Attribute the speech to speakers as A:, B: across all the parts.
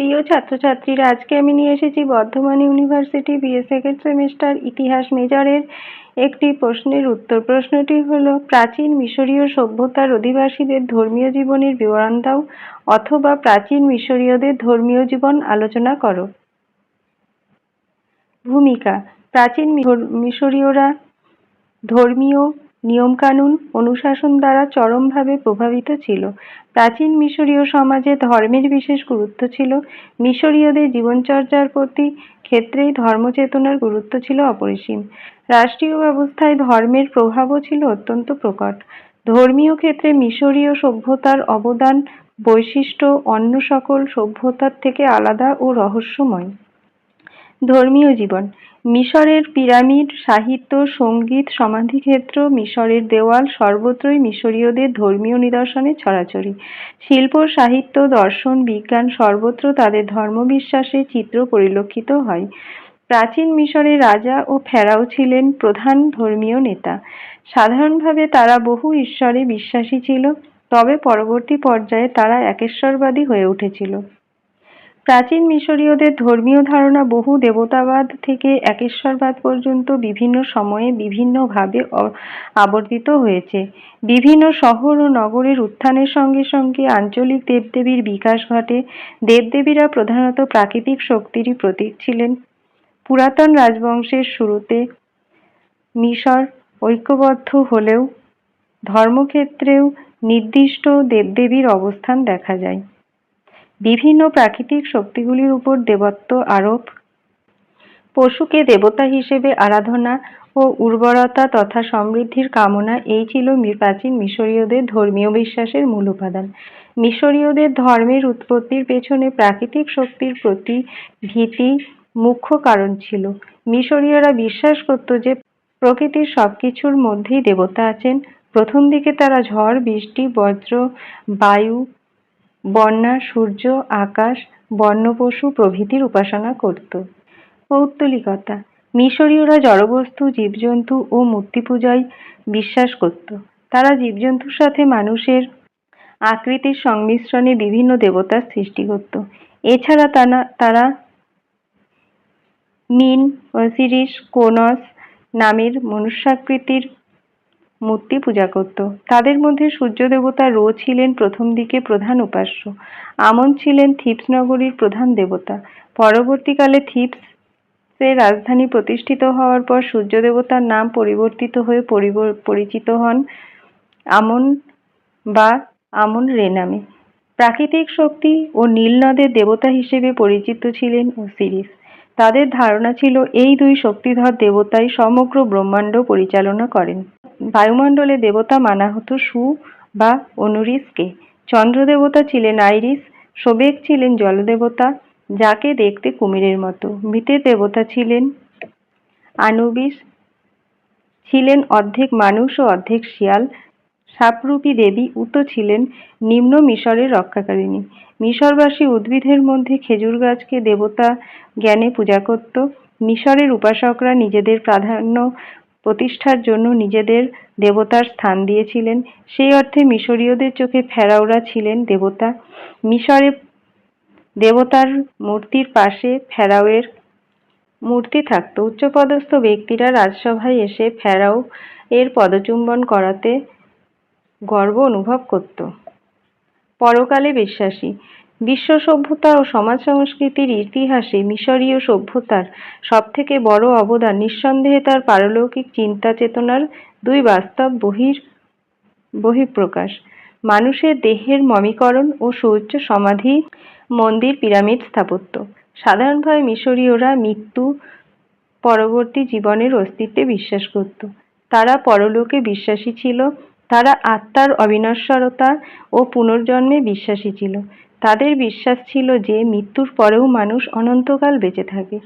A: প্রিয় ছাত্রছাত্রীরা আজকে আমি নিয়ে এসেছি Bardhaman university BA second semester ইতিহাস মেজরের একটি প্রশ্নের উত্তর। প্রশ্নটি হল, প্রাচীন মিশরীয় সভ্যতার অধিবাসীদের ধর্মীয় জীবনের বিবরণ দাও অথবা প্রাচীন মিশরীয়দের ধর্মীয় জীবন আলোচনা করো। ভূমিকা, প্রাচীন মিশরীয়রা ধর্মীয় নিয়মকানুন অনুশাসন দ্বারা চরমভাবে প্রভাবিত ছিল। প্রাচীন মিশরীয় সমাজে ধর্মের বিশেষ গুরুত্ব ছিল। মিশরীয়দের জীবনচর্যার প্রতি ক্ষেত্রেই ধর্মচেতনার গুরুত্ব ছিল অপরিসীম। রাষ্ট্রীয় ব্যবস্থায় ধর্মের প্রভাবও ছিল অত্যন্ত প্রকট। ধর্মীয় ক্ষেত্রে মিশরীয় সভ্যতার অবদান, বৈশিষ্ট্য, অন্য সকল সভ্যতার থেকে আলাদা ও রহস্যময়। ধর্মীয় জীবন মিশরের পিরামিড, সাহিত্য, সংগীত, সমাধিক্ষেত্র, মিশরের দেওয়াল, সর্বত্রই মিশরীয়দের ধর্মীয় নিদর্শনে ছড়াছড়ি। শিল্প, সাহিত্য, দর্শন, বিজ্ঞান সর্বত্র তাদের ধর্মবিশ্বাসের চিত্র পরিলক্ষিত হয়। প্রাচীন মিশরের রাজা ও ফেরাও ছিলেন প্রধান ধর্মীয় নেতা। সাধারণভাবে তারা বহু ঈশ্বরে বিশ্বাসী ছিল, তবে পরবর্তী পর্যায়ে তারা একেশ্বরবাদী হয়ে উঠেছিল। প্রাচীন মিশরীয়দের ধর্মীয় ধারণা বহু দেবতাবাদ থেকে একেশ্বরবাদ পর্যন্ত বিভিন্ন সময়ে বিভিন্নভাবে আবর্তিত হয়েছে। বিভিন্ন শহর ও নগরের উত্থানের সঙ্গে সঙ্গে আঞ্চলিক দেবদেবীর বিকাশ ঘটে। দেবদেবীরা প্রধানত প্রাকৃতিক শক্তিরই প্রতীক ছিলেন। পুরাতন রাজবংশের শুরুতে মিশর ঐক্যবদ্ধ হলেও ধর্মক্ষেত্রেও নির্দিষ্ট দেবদেবীর অবস্থান দেখা যায়। বিভিন্ন প্রাকৃতিক শক্তিগুলির উপর দেবত্ব আরোপ। পশুকে দেবতা হিসেবে আরাধনা ও উর্বরতা তথা সমৃদ্ধির কামনা, এই ছিল প্রাচীন মিশরীয়দের ধর্মীয় বিশ্বাসের মূল উপাদান। মিশরীয়দের ধর্মের উৎপত্তির পেছনে প্রাকৃতিক শক্তির প্রতি ভীতি মুখ্য কারণ ছিল। মিশরীয়রা বিশ্বাস করত যে, প্রকৃতির সবকিছুর মধ্যেই দেবতা আছেন। প্রথম দিকে তারা ঝড়, বৃষ্টি, বজ্র, বায়ু বন্যা, সূর্য, আকাশ বন্য পশু প্রভৃতির উপাসনা করত। পৌত্তলিকতা, মিশরীয়রা জড়বস্তু, জীবজন্তু ও মূর্তি পূজায় বিশ্বাস করত। তারা জীবজন্তুর সাথে মানুষের আকৃতির সংমিশ্রণে বিভিন্ন দেবতার সৃষ্টি করত। এছাড়া তারা তারা মিন অসিরিস কোনস নামের মনুষ্যাকৃতির মূর্তি পূজা করত। তাদের মধ্যে সূর্য দেবতা রো ছিলেন প্রথম দিকে প্রধান উপাস্য। আমন ছিলেন থিপস নগরীর প্রধান দেবতা। পরবর্তীকালে থিপস রাজধানী প্রতিষ্ঠিত হওয়ার পর সূর্য দেবতার নাম পরিবর্তিত হয়ে পরিচিত হন আমন বা আমন রে নামে। প্রাকৃতিক শক্তি ও নীল নদের দেবতা হিসেবে পরিচিত ছিলেন ওসিরিস তাদের ধারণা ছিল, এই দুই শক্তিধর দেবতাই সমগ্র ব্রহ্মাণ্ড পরিচালনা করেন। বায়ুমণ্ডলে দেবতা মানা হতো সু বা অনুরিসকে। চন্দ্র দেবতা ছিলেন আইরিস সোবেগ ছিলেন জলদেবতা, যাকে দেখতে কুমিরের মতো। মৃতের দেবতা ছিলেন আনুবিস, ছিলেন অর্ধেক মানুষ ও অর্ধেক শিয়াল। সাপরূপী দেবী উত ছিলেন নিম্ন মিশরের রক্ষাকারিণী। মিশরবাসী উদ্ভিদের মধ্যে খেজুর গাছকে দেবতা জ্ঞানে পূজা করত। মিশরের উপাসকরা নিজেদের প্রাধান্য প্রতিষ্ঠার জন্য নিজেদের দেবতার স্থান দিয়েছিলেন। সেই অর্থে মিশরীয়দের চোখে ফেরাওরা ছিলেন দেবতা। মিশরে দেবতার মূর্তির পাশে ফেরাওয়ের মূর্তি থাকত। উচ্চপদস্থ ব্যক্তিরা রাজসভায় এসে ফেরাও এর পদচুম্বন করাতে গর্ব অনুভব করত। পরকালে বিশ্বাসী। বিশ্ব সভ্যতা ও সমাজ সংস্কৃতির ইতিহাসে মিশরীয় সভ্যতার সবথেকে বড় অবদান নিঃসন্দেহে তার পারলৌকিক চিন্তা চেতনার দুই বাস্তব বহির, বহিঃপ্রকাশ। মানুষের দেহের মমিকরণ ও সৌচ্চ সমাধি, মন্দির পিরামিড স্থাপত্য। সাধারণভাবে মিশরীয়রা মৃত্যু পরবর্তী জীবনের অস্তিত্বে বিশ্বাস করত। তারা পরলোকে বিশ্বাসী ছিল তারা আত্মার অবিনশ্বরতা ও পুনর্জন্মে বিশ্বাসী ছিল। তাদের বিশ্বাস ছিল যে মৃত্যুর পরেও মানুষ অনন্তকাল বেঁচে থাকে।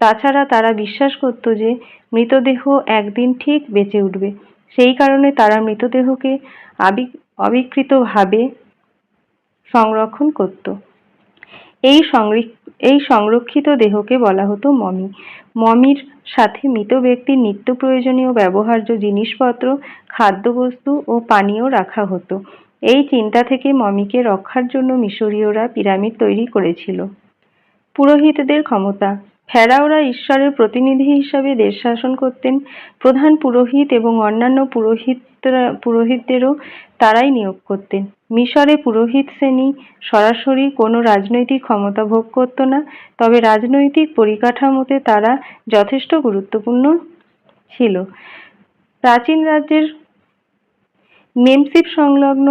A: তাছাড়া তারা বিশ্বাস করত যে মৃতদেহ একদিন ঠিক বেঁচে উঠবে। সেই কারণে তারা মৃতদেহকে আবি, অবিকৃতভাবে সংরক্ষণ করত। এই এই সংরক্ষিত দেহকে বলা হতো মমি। মমির সাথে মৃত ব্যক্তির নিত্য প্রয়োজনীয় ব্যবহার্য জিনিসপত্র, খাদ্যবস্তু ও পানীয় রাখা হতো। এই চিন্তা থেকে মমিকে রক্ষার জন্য মিশরীয়রা পিরামিড তৈরি করেছিল। পুরোহিতদের ক্ষমতা ফেরাওরা ঈশ্বরের প্রতিনিধি হিসাবে দেশ শাসন করতেন। প্রধান পুরোহিত এবং অন্যান্য পুরোহিতরা, পুরোহিতদেরও তারাই নিয়োগ করতেন। মিশরে পুরোহিত শ্রেণি সরাসরি কোনো রাজনৈতিক ক্ষমতা ভোগ করত না, তবে রাজনৈতিক পরিকাঠামোতে তারা যথেষ্ট গুরুত্বপূর্ণ ছিল। প্রাচীন রাজ্যের মেমসিপ সংলগ্ন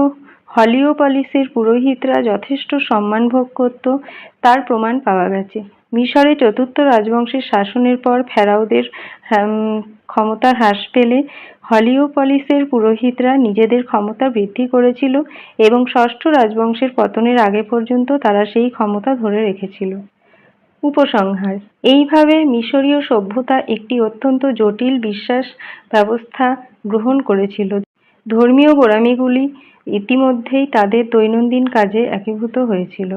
A: হলিওপলিসের পুরোহিতরা যথেষ্ট সম্মান ভোগ করত, তার প্রমাণ পাওয়া গেছে। মিশরে চতুর্থ রাজবংশের শাসনের পর ফেরাওদের উম, ক্ষমতা হ্রাস পেলে হলিওপলিসের পুরোহিতরা নিজেদের ক্ষমতা বৃদ্ধি করেছিল এবং ষষ্ঠ রাজবংশের পতনের আগে পর্যন্ত তারা সেই ক্ষমতা ধরে রেখেছিল। উপসংহার এইভাবে মিশরীয় সভ্যতা একটি অত্যন্ত জটিল বিশ্বাস ব্যবস্থা গ্রহণ করেছিল। ধর্মীয় গোঁড়ামিগুলি ইতিমধ্যেই তাদের দৈনন্দিন কাজে একীভূত হয়েছিল।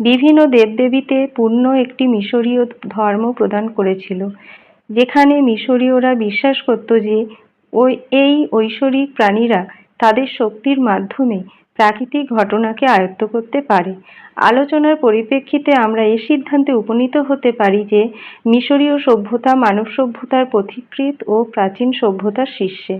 A: বিভিন্ন দেবদেবীতে পূর্ণ একটি মিশরীয় ধর্ম প্রদান করেছিল, যেখানে মিশরীয়রা বিশ্বাস করত যে ওই, এই ঐশ্বরিক প্রাণীরা তাদের শক্তির মাধ্যমে প্রাকৃতিক ঘটনাকে আয়ত্ত করতে পারে। আলোচনার পরিপ্রেক্ষিতে আমরা এ সিদ্ধান্তে উপনীত হতে পারি যে মিশরীয় সভ্যতা মানব সভ্যতার পথিকৃৎ ও প্রাচীন সভ্যতার শীর্ষে।